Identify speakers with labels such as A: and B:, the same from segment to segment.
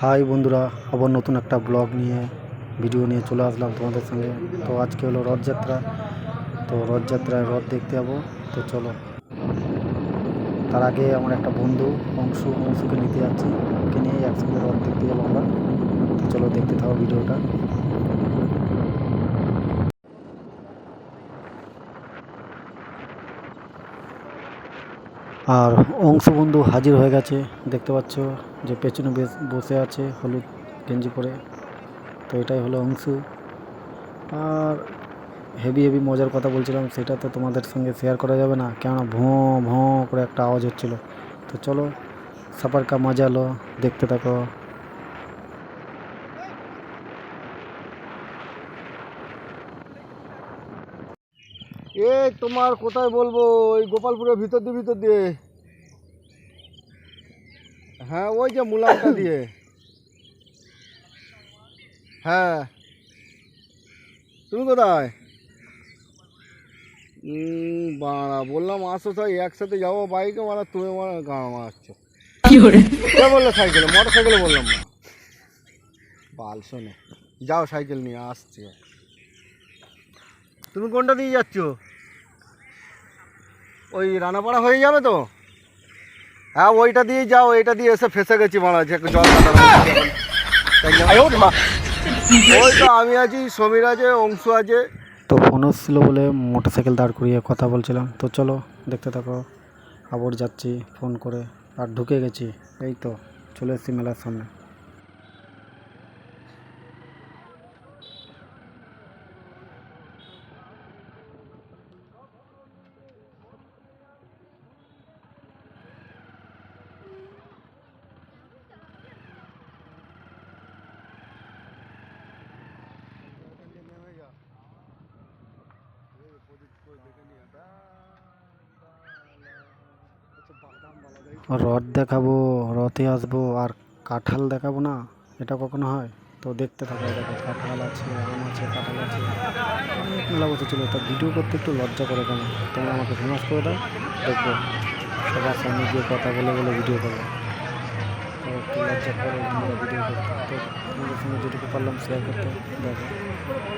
A: High বন্ধুরা, আবার নতুন একটা ব্লগ নিয়ে ভিডিও নিয়ে চলে আসলাম তোমাদের সঙ্গে। তো আজকে হলো রথযাত্রা। তো রথযাত্রায় রথ দেখতে যাব। তো চলো। তার আগে আমার একটা বন্ধু অংশু, অংশুকে নিতে যাচ্ছি। ওকে নিয়ে একসঙ্গে রথ দেখতে যাব আমরা। তো চলো দেখতে থাকো ভিডিওটা আর অংশ বন্ধু হাজির হয়ে গেছে। দেখতে পাচ্ছ যে পেছনে বসে আছে হলুদ গেঞ্জি পরে। তো এটাই হলো অংশু। আর হেভি হেভি মজার কথা বলছিলাম, সেটা তো তোমাদের সঙ্গে শেয়ার করা যাবে না। কেননা ভোঁ ভোঁ করে একটা আওয়াজ হচ্ছিল। তো চলো সাপার কা মজা লো দেখতে থাকো
B: এ তোমার কোথায় বলব? ওই গোপালপুরের ভিতর দিয়ে ভিতর দিয়ে। হ্যাঁ ওই যে মুলামটা দিয়ে। হ্যাঁ। তুমি কোথায়? বাড়া বললাম আসো তাই একসাথে যাব বাইকে মারা তুমি মারা গাঁ মারাচ্ছ। বলল সাইকেলে? মোটর সাইকেলে বললাম না। বাল শোনে। যাও সাইকেল নিয়ে আসছে। তুমি কোনটা দিয়ে যাচ্ছ? ওই রানাপাড়া হয়ে যাবে তো? হ্যাঁ ওইটা দিয়ে যাও এইটা দিয়ে এসে ফেসে গেছি মারা যে জল ওই তো আমি আছি সমীর আছে অংশু আছে।
A: তো ফোন ছিল বলে মোটর সাইকেল দাঁড় করিয়ে কথা বলছিলাম। তো চলো দেখতে থাকো। আবার যাচ্ছি ফোন করে। আর ঢুকে গেছি। এই তো চলে এসেছি মেলার সামনে। রথ দেখাবো, রথে আসব আর কাঁঠাল দেখাবো না? এটা কখনো হয়? তো দেখতে থাকো দেখো কাঁঠাল আছে, আম আছে, কাঁঠাল আছে। অনেক মেলা বসেছিল তা ভিডিও করতে একটু লজ্জা করে কেন? তোমরা আমাকে ফেমাস করে দাও, দেখব। সবার সামনে গিয়ে কথা বলে বলে ভিডিও করব। তো একটু লজ্জা করে ভিডিও করতে। তো তোমাদের সঙ্গে যেটুকু পারলাম শেয়ার করতে, দেখো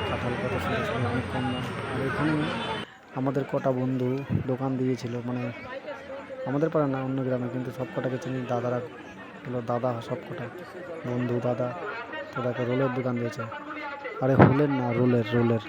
A: কাঁঠাল কত সুন্দর, অনেক কম দাম। আর এখানে আমাদের কটা বন্ধু দোকান দিয়েছিল মানে আমাদের পাড়া না, অন্য গ্রামে, কিন্তু সব কটাকে চিনি দাদারা হলো দাদা সব কটা বন্ধু, দাদা দেখো রোলের দোকান দিয়েছে। আরে হোলের না, রোলের রোলের।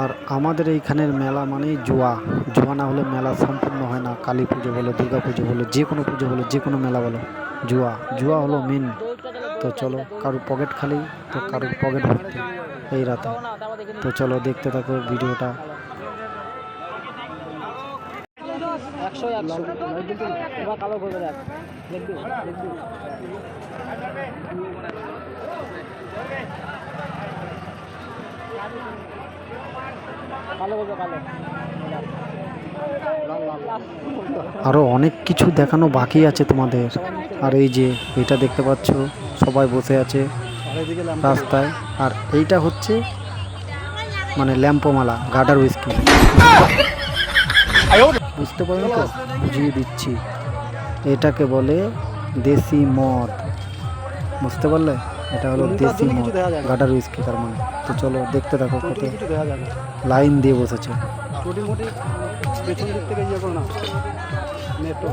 A: আর আমাদের এইখানের মেলা মানেই জুয়া। জুয়া না হলে মেলা সম্পূর্ণ হয় না। কালী পুজো বলো, দুর্গা পুজো বলো, যে কোনো পুজো বলো, যে কোনো মেলা বলো। জুয়া। জুয়া হলো মেন তো চলো কারোর পকেট খালি, তো কারোর পকেট ভর্তি এই রাতে। তো চলো দেখতে থাকো ভিডিওটা। আরও অনেক কিছু দেখানো বাকি আছে তোমাদের। আর এই যে এটা দেখতে পাচ্ছ সবাই বসে আছে রাস্তায়। আর এইটা হচ্ছে মানে ল্যাম্পোমালা গাডার উইস্কি। বুঝতে পারো তো? বুঝিয়ে দিচ্ছি। এটাকে বলে দেশি মদ। বুঝতে পারলে? এটা হলো দেশি মদ গাডার উইস্কি তার মানে। তো চলো দেখতে থাকো কত লাইন দিয়ে বসেছে। ইয়ে না।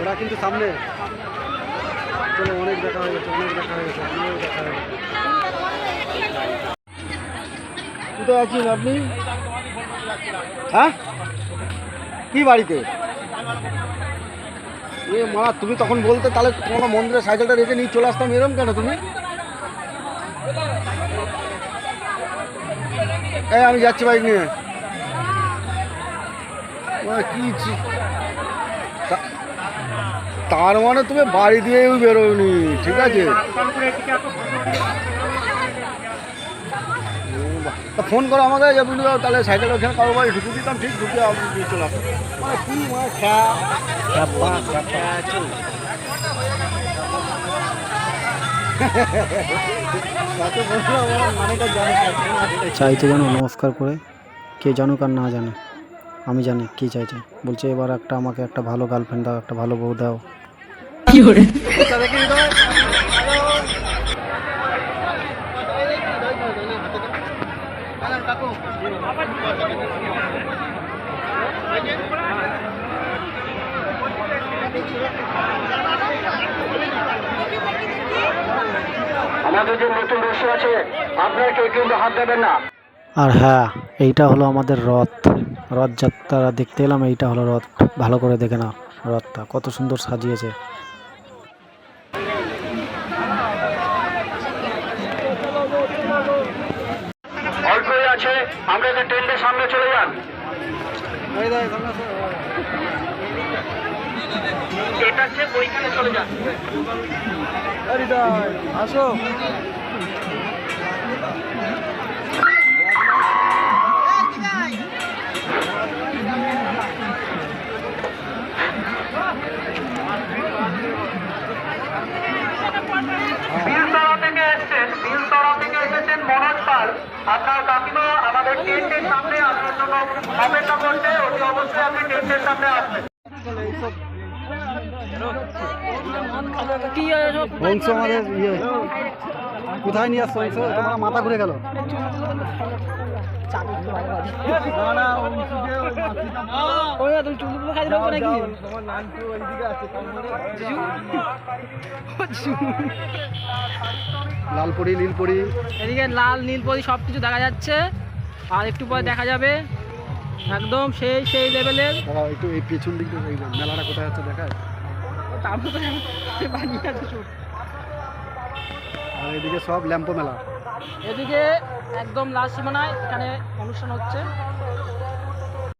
A: ওরা কিন্তু সামনে। চলো, অনেক দেখা হয়ে গেছে, অনেক দেখা হয়ে গেছে, অনেক দেখা হয়ে
B: কোথায় আছেন আপনি? হ্যাঁ? কি বাড়িতে? এ মা, তুমি তখন বলতে তাহলে কোনো মন্দিরে সাইকেলটা রেখে নিয়ে চলে আসতাম, এরম কেন তুমি? এই, আমি যাচ্ছি বাইক নিয়ে। কি তার মানে তুমি বাড়ি দিয়েও বেরোয়নি ঠিক আছে? ফোন করো আমাকে যে বুঝলি তাহলে সাইকেল ওখানে কারও বাড়ি ঢুকে দিতাম ঠিক ঢুকে আমি দিয়ে চলে আসতাম। মানে কি মানে।
A: চাইছে জানো নমস্কার করে কে জানুক আর না জানে আমি জানি কি চাইছে। বলছে এবার একটা আমাকে একটা ভালো গার্লফ্রেন্ড দাও একটা ভালো বউ দাও।
C: আমাদের যে নতুন রসি আছে আপনারা কেউ কিন্তু হাত দেবেন না।
A: আর হ্যাঁ এইটা হলো আমাদের রথ। রথযাত্রা দেখতে এলাম এইটা হলো রথ। ভালো করে দেখে না রথটা কত সুন্দর সাজিয়েছে।
C: অল্পই আছে আপনাদের ট্রেনের সামনে চলে যান। এটা হচ্ছে ওইখানে চলে যান।
B: আসো।
C: অপেক্ষা করছে অতি অবশ্যই আপনি টেন্টের সামনে আসবেন।
A: বংশ আমাদের ইয়ে। কোথায় নিয়ে আসছো বংশ? তোমার মাথা ঘুরে গেল। লালপরি নীলপরি।
D: এদিকে লাল নীল পরি সব কিছু দেখা যাচ্ছে। আর একটু পরে দেখা যাবে। একদম সেই সেই লেভেলের
A: বাবা একটু এই পেছন দিক দিয়ে মেলাটা কোথায় আছে দেখায় আর এদিকে সব ল্যাম্পো মেলা।
D: এদিকে একদম লাস্ট সীমানায় এখানে অনুষ্ঠান হচ্ছে।